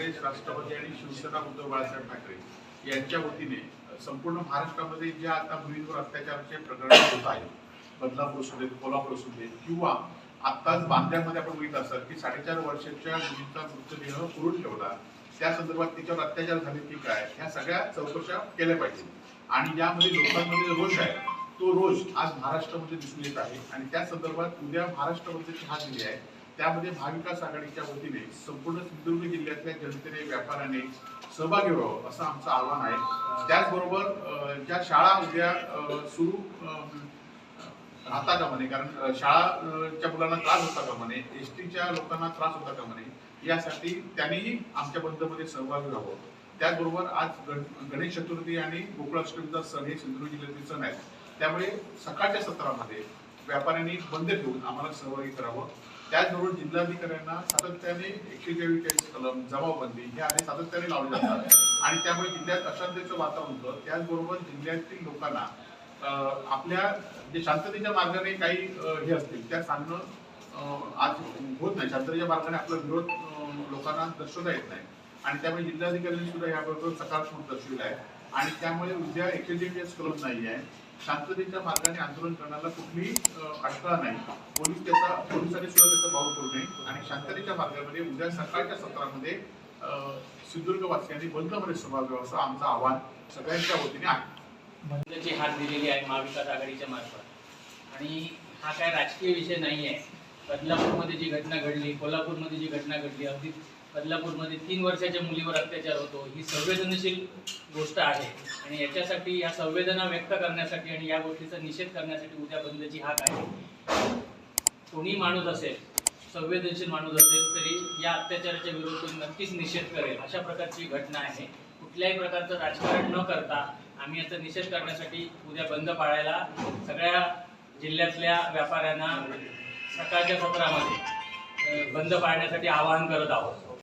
काँग्रेस राष्ट्रवादी आणि शिवसेना उद्धव बाळासाहेब ठाकरे यांच्या वतीने संपूर्ण महाराष्ट्रामध्ये ज्या आता मुलींवर अत्याचाराचे प्रकरण होत आहे बदलापूर असू देत कोल्हापूर असू देत किंवा आत्ताच बांद्यामध्ये आपण बघितलं असाल की साडेचार वर्षाच्या मुलींचा मृतदेह करून ठेवला त्या संदर्भात तिच्यावर अत्याचार झाले की काय ह्या सगळ्या चौकशा केल्या पाहिजेत आणि यामध्ये लोकांमध्ये जो रोष आहे तो रोष आज महाराष्ट्रामध्ये दिसून येत आहे. आणि त्या संदर्भात उद्या महाराष्ट्रामध्ये चहा दिली आहे. त्यामध्ये महाविकास आघाडीच्या वतीने संपूर्ण सिंधुदुर्ग जिल्ह्यातल्या जनतेने व्यापाऱ्याने सहभागी व्हावं असं आमचं आव्हान आहे. त्याचबरोबर ज्या शाळा उद्या सुरू राहता का म्हणे कारण शाळाच्या मुलांना त्रास होता का म्हणे एस टीच्या लोकांना त्रास होता का म्हणे यासाठी त्यांनीही आमच्या बंदमध्ये सहभागी व्हावं. त्याचबरोबर आज गण गणेश चतुर्थी आणि गोकुळाष्टमीचा सण हे सिंधुदुर्ग जिल्ह्यातील सण आहेत. त्यामुळे सकाळच्या सत्रामध्ये व्यापाऱ्यांनी बंद ठेवून आम्हाला सहभागी करावं. त्याचबरोबर जिल्हाधिकाऱ्यांना सातत्याने एकशे चव्वेचाळीस कलम जमावबंदी हे आधी सातत्याने लावले जातात. आणि त्यामुळे जिल्ह्यात अशांततेचं वातावरण होतं. त्याचबरोबर जिल्ह्यातील लोकांना आपल्या जे शांततेच्या मार्गाने काही हे असतील त्या सांगणं आज होत नाही. शांततेच्या मार्गाने आपला विरोध लोकांना दर्शवता येत नाही. आणि त्यामुळे जिल्हाधिकाऱ्यांनी सुद्धा याबरोबर सकारात्मक दर्शविला आहे. आणि त्यामुळे उद्या एकेडेमियस क्लब नाही आहे शांततेच्या मार्गाने आंदोलन करण्याला कुठलीही अडथळा नाही. पोलीस त्याचा पोलिसांनी सुद्धा त्याचा भाव करू नये. आणि शांततेच्या मार्गामध्ये उद्या सकाळच्या सत्रामध्ये अं, सिंधुदुर्गवासियांनी बंदमध्ये सहभाग घ्यावा असं आमचं आव्हान सगळ्यांच्या वतीने आहे. बंदची हात दिलेली आहे महाविकास आघाडीच्या मार्फत. आणि हा काय राजकीय विषय नाही आहे बदलापूरमध्ये जी घटना घडली कोल्हापूरमध्ये जी घटना घडली अगदी बदलापूरमध्ये तीन वर्षाच्या मुलीवर अत्याचार होतो. ही संवेदनशील गोष्ट आहे. आणि याच्यासाठी या संवेदना व्यक्त करण्यासाठी आणि या गोष्टीचा निषेध करण्यासाठी उद्या बंदची हाक आहे. कोणी माणूस असेल संवेदनशील माणूस असेल तरी या अत्याचाराच्या विरोधात नक्कीच निषेध करेल. अशा प्रकारची घटना आहे. कुठल्याही प्रकारचं राजकारण न करता आम्ही याचा निषेध करण्यासाठी उद्या बंद पाळायला सगळ्या जिल्ह्यातल्या व्यापाऱ्यांना सकाळच्या सत्रामध्ये बंद पाळण्यासाठी आवाहन करत आहोत.